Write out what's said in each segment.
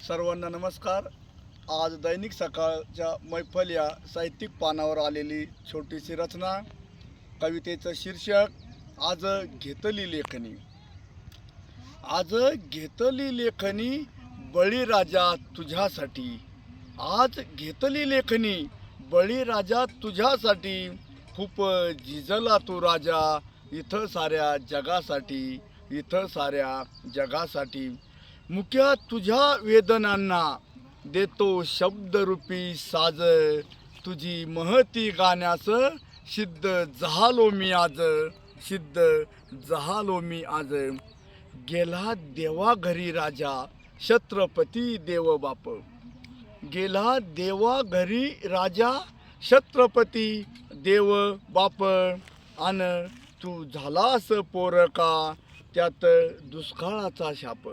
सर्वांना नमस्कार. आज दैनिक सकाळच्या मैफल या साहित्यिक पानावर आलेली छोटीशी रचना कवितेचं शीर्षक आज घेतली लेखनी आज घेतली लेखनी बळीराजा तुझ्यासाठी. आज घेतली लेखनी बळीराजा तुझ्यासाठी. खूप झिजला तू राजा इथं साऱ्या जगासाठी इथं साऱ्या जगासाठी. मुख्या तुझ्या वेदनांना देतो शब्दरूपी साज तुझी महती गाण्यास सिद्ध झालो मी आज. सिद्ध झालो मी आज. गेला देवा घरी राजा छत्रपती देव बाप. गेला देवा घरी राजा छत्रपती देव बाप. आन तू झालास पोरका त्यात दुष्काळाचा शाप.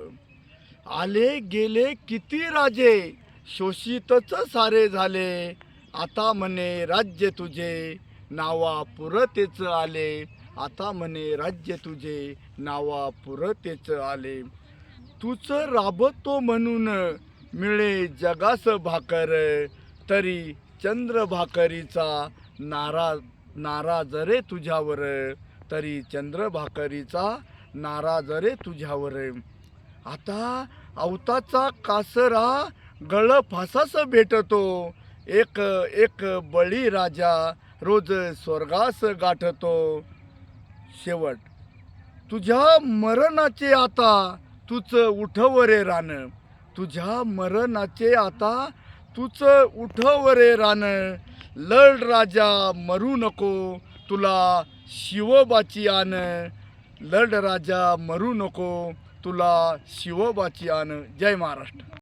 आले गेले किती राजे? शोषितच सारे झाले. आता म्हणे राज्य तुझे नावा पुरतेच आले. आता म्हणे राज्य तुझे नावा पुरतेच आले. तूच राबतो म्हणून मिळे जगास भाकर तरी चंद्र भाकरीचा नाराज नाराज रे तुझ्यावर तरी चंद्र भाकरीचा नाराज रे तुझ्यावर. आता अवताचा कासरा गळ फासास भेटतो. एक एक बळी राजा रोज स्वर्गास गाठतो. शेवट तुझ्या मरणाचे आता तूच उठवरे रान. तुझ्या मरणाचे आता तूच उठवरे रान. लढ राजा मरू नको तुला शिवबाची आण लढ राजा मरू नको तुला शिवोबाची आण जय महाराष्ट्र.